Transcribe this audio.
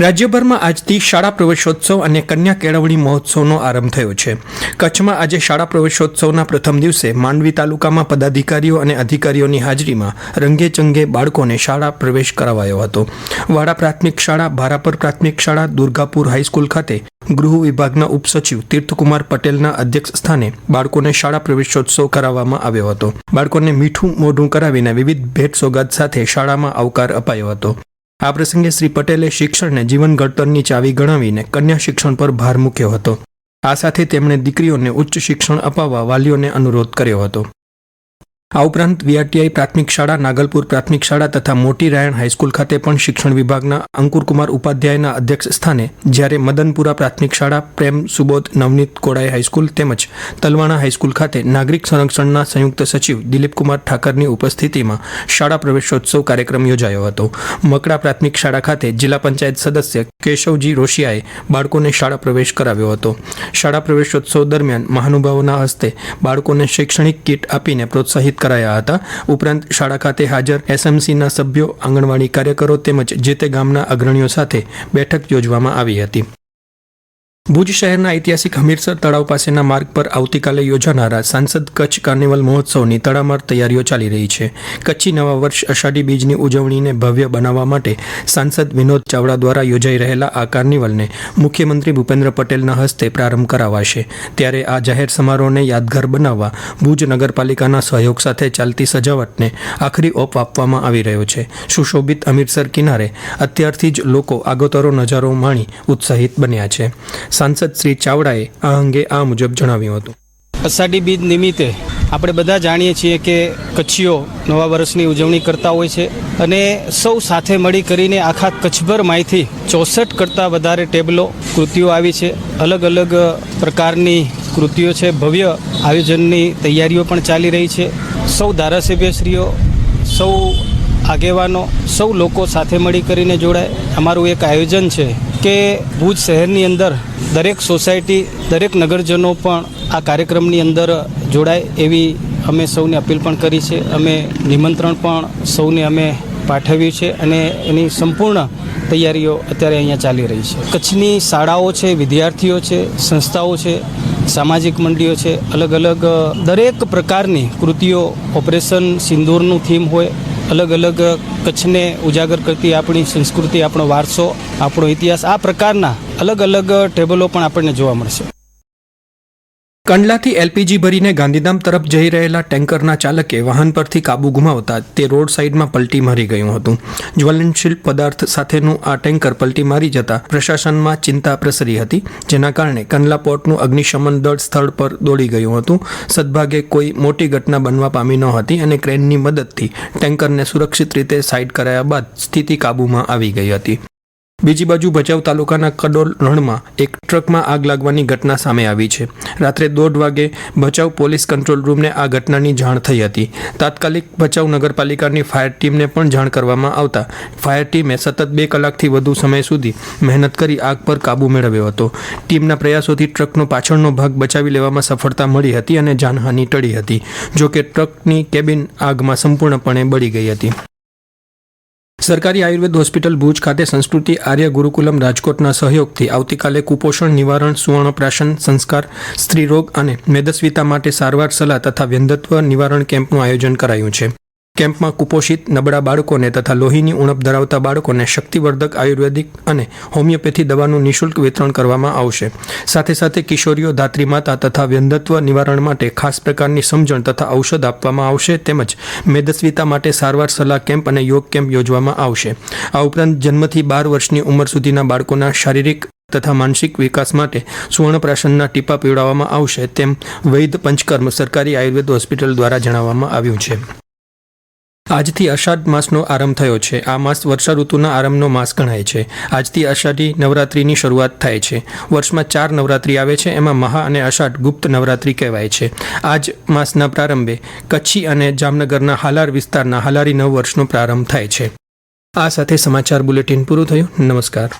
રાજ્યભરમાં આજથી શાળા પ્રવેશોત્સવ અને કન્યા કેળવણી મહોત્સવનો આરંભ થયો છે. કચ્છમાં આજે શાળા પ્રવેશોત્સવના પ્રથમ દિવસે માંડવી તાલુકામાં પદાધિકારીઓ અને અધિકારીઓની હાજરીમાં રંગેચંગે બાળકોને શાળા પ્રવેશ કરાવાયો હતો. વાડા પ્રાથમિક શાળા, ભારાપર પ્રાથમિક શાળા, દુર્ગાપુર હાઈસ્કૂલ ખાતે ગૃહ વિભાગના ઉપસચિવ તીર્થકુમાર પટેલના અધ્યક્ષ સ્થાને બાળકોને શાળા પ્રવેશોત્સવ કરાવવામાં આવ્યો હતો. બાળકોને મીઠું મોઢું કરાવીને વિવિધ ભેટ સોગાદ સાથે શાળામાં આવકાર અપાયો હતો. આ પ્રસંગે શ્રી પટેલે શિક્ષણને જીવન ઘડતરની ચાવી ગણાવીને કન્યા શિક્ષણ પર ભાર મૂક્યો હતો. આ સાથે તેમણે દીકરીઓને ઉચ્ચ શિક્ષણ અપાવવા વાલીઓને અનુરોધ કર્યો હતો. આ ઉપરાંત વીઆરટીઆઈ પ્રાથમિક શાળા, નાગલપુર પ્રાથમિક શાળા તથા મોટી રાયણ હાઈસ્કૂલ ખાતે પણ શિક્ષણ વિભાગના અંકુરકુમાર ઉપાધ્યાયના અધ્યક્ષ સ્થાને જ્યારે મદનપુરા પ્રાથમિક શાળા પ્રેમ સુબોધ નવનીત કોડાઈ હાઈસ્કૂલ તેમજ તલવાણા હાઈસ્કૂલ ખાતે નાગરિક સંરક્ષણના સંયુક્ત સચિવ દિલીપકુમાર ઠાકરની ઉપસ્થિતિમાં શાળા પ્રવેશોત્સવ કાર્યક્રમ યોજાયો હતો. મકડા પ્રાથમિક શાળા ખાતે જિલ્લા પંચાયત સદસ્ય કેશવજી રોશિયાએ બાળકોને શાળા પ્રવેશ કરાવ્યો હતો. શાળા પ્રવેશોત્સવ દરમિયાન મહાનુભાવોના હસ્તે બાળકોને શૈક્ષણિક કીટ આપીને પ્રોત્સાહિત કરાયા હતા. ઉપરાંત શાળા ખાતે હાજર એસએમસીના સભ્યો, આંગણવાડી કાર્યકરો તેમજ જે તે ગામના અગ્રણીઓ સાથે બેઠક યોજવામાં આવી હતી. ભુજ શહેરના ઐતિહાસિક હમીરસર તળાવ પાસેના માર્ગ પર આવતીકાલે યોજાનારા સાંસદ કચ્છ કાર્નિવલ મહોત્સવની તડામાર તૈયારીઓ ચાલી રહી છે. કચ્છી નવા વર્ષ અષાઢી બીજની ઉજવણીને ભવ્ય બનાવવા માટે સાંસદ વિનોદ ચાવડા દ્વારા યોજાઈ રહેલા આ કાર્નિવલને મુખ્યમંત્રી ભૂપેન્દ્ર પટેલના હસ્તે પ્રારંભ કરાવાશે. ત્યારે આ જાહેર સમારોહને યાદગાર બનાવવા ભુજ નગરપાલિકાના સહયોગ સાથે ચાલતી સજાવટને આખરી ઓપ આપવામાં આવી રહ્યો છે. સુશોભિત અમીરસર કિનારે અત્યારથી જ લોકો આગોતરો નજારો માણી ઉત્સાહિત બન્યા છે. સાંસદ શ્રી ચાવડાએ આ અંગે આ મુજબ જણાવ્યું હતું. અષાઢી બીજ નિમિત્તે આપણે બધા જાણીએ છીએ કે કચ્છીઓ નવા વર્ષની ઉજવણી કરતા હોય છે અને સૌ સાથે મળી કરીને આખા કચ્છભરમાંથી ચોસઠ કરતાં વધારે ટેબલો કૃતિઓ આવી છે. અલગ અલગ પ્રકારની કૃતિઓ છે. ભવ્ય આયોજનની તૈયારીઓ પણ ચાલી રહી છે. સૌ ધારાસભ્યશ્રીઓ, સૌ આગેવાનો, સૌ લોકો સાથે મળી કરીને જોડાય. અમારું એક આયોજન છે કે ભુજ શહેરની અંદર દરેક સોસાયટી, દરેક નગરજનો પણ આ કાર્યક્રમની અંદર જોડાય એવી અમે સૌને અપીલ પણ કરી છે. અમે નિમંત્રણ પણ સૌને અમે પાઠવ્યું છે અને એની સંપૂર્ણ તૈયારીઓ અત્યારે અહીંયા ચાલી રહી છે. કચ્છની શાળાઓ છે, વિદ્યાર્થીઓ છે, સંસ્થાઓ છે, સામાજિક મંડળીઓ છે, અલગ અલગ દરેક પ્રકારની કૃતિઓ, ઓપરેશન સિંદૂરનું થીમ હોય, અલગ અલગ કચ્છને ઉજાગર કરતી આપણી સંસ્કૃતિ, આપણો વારસો, આપણો ઇતિહાસ, આ પ્રકારના અલગ અલગ ટેબલો પણ આપણને જોવા મળશે. કંડલાથી એલપીજી ભરીને ગાંધીધામ તરફ જઈ રહેલા ટેન્કરના ચાલકે વાહન પરથી કાબુ ગુમાવતા તે રોડ સાઈડમાં પલટી મારી ગયું હતું. જ્વલનશીલ પદાર્થ સાથેનું આ ટેન્કર પલટી મારી જતા પ્રશાસનમાં ચિંતા પ્રસરી હતી, જેના કારણે કંડલા પોર્ટનું અગ્નિશમન દળ સ્થળ પર દોડી ગયું હતું. સદભાગે કોઈ મોટી ઘટના બનવા પામી ન હતી અને ક્રેનની મદદથી ટેન્કરને સુરક્ષિત રીતે સાઈડ કરાયા બાદ સ્થિતિ કાબૂમાં આવી ગઈ હતી. બીજી બાજુ ભચાઉ તાલુકાના કડોલ રણમાં એક ટ્રકમાં આગ લાગવાની ઘટના સામે આવી છે. રાત્રે દોઢ વાગે ભચાઉ પોલીસ કંટ્રોલ રૂમને આ ઘટનાની જાણ થઈ હતી. તાત્કાલિક ભચાઉ નગરપાલિકાની ફાયર ટીમને પણ જાણ કરવામાં આવતા ફાયર ટીમે સતત બે કલાકથી વધુ સમય સુધી મહેનત કરી આગ પર કાબૂ મેળવ્યો હતો. ટીમના પ્રયાસોથી ટ્રકનો પાછળનો ભાગ બચાવી લેવામાં સફળતા મળી હતી અને જાનહાનિ ટળી હતી, જોકે ટ્રકની કેબિન આગમાં સંપૂર્ણપણે બળી ગઈ હતી. સરકારી આયુર્વેદ હોસ્પિટલ ભુજ ખાતે સંસ્કૃતિ આર્ય ગુરુકુલમ રાજકોટના સહયોગથી આવતીકાલે કુપોષણ નિવારણ, સુવર્ણપ્રાશન સંસ્કાર, સ્ત્રીરોગ અને મેદસ્વીતા માટે સારવાર સલાહ તથા વ્યંધત્વ નિવારણ કેમ્પનું આયોજન કરાયું છે. કેમ્પમાં કુપોષિત નબળા બાળકોને તથા લોહીની ઉણપ ધરાવતા બાળકોને શક્તિવર્ધક આયુર્વેદિક અને હોમિયોપેથી દવાનું નિઃશુલ્ક વિતરણ કરવામાં આવશે. સાથે સાથે કિશોરીઓ ધાત્રી માતા તથા વ્યંધત્વ નિવારણ માટે ખાસ પ્રકારની સમજણ તથા ઔષધ આપવામાં આવશે તેમજ મેદસ્વીતા માટે સારવાર સલાહ કેમ્પ અને યોગ કેમ્પ યોજવામાં આવશે. આ ઉપરાંત જન્મથી બાર વર્ષની ઉંમર સુધીના બાળકોના શારીરિક તથા માનસિક વિકાસ માટે સુવર્ણપ્રાશનના ટીપા પીવડાવવામાં આવશે તેમ વૈદ પંચકર્મ સરકારી આયુર્વેદ હોસ્પિટલ દ્વારા જણાવવામાં આવ્યું છે. આજથી અષાઢ માસનો આરંભ થયો છે. આ માસ વર્ષા ઋતુના આરંભનો માસ ગણાય છે. આજથી અષાઢી નવરાત્રિની શરૂઆત થાય છે. વર્ષમાં ચાર નવરાત્રિ આવે છે, એમાં મહા અને અષાઢ ગુપ્ત નવરાત્રિ કહેવાય છે. આજ માસના પ્રારંભે કચ્છી અને જામનગરના હાલાર વિસ્તારના હાલારી નવ વર્ષનો પ્રારંભ થાય છે. આ સાથે સમાચાર બુલેટિન પૂરું થયું. નમસ્કાર.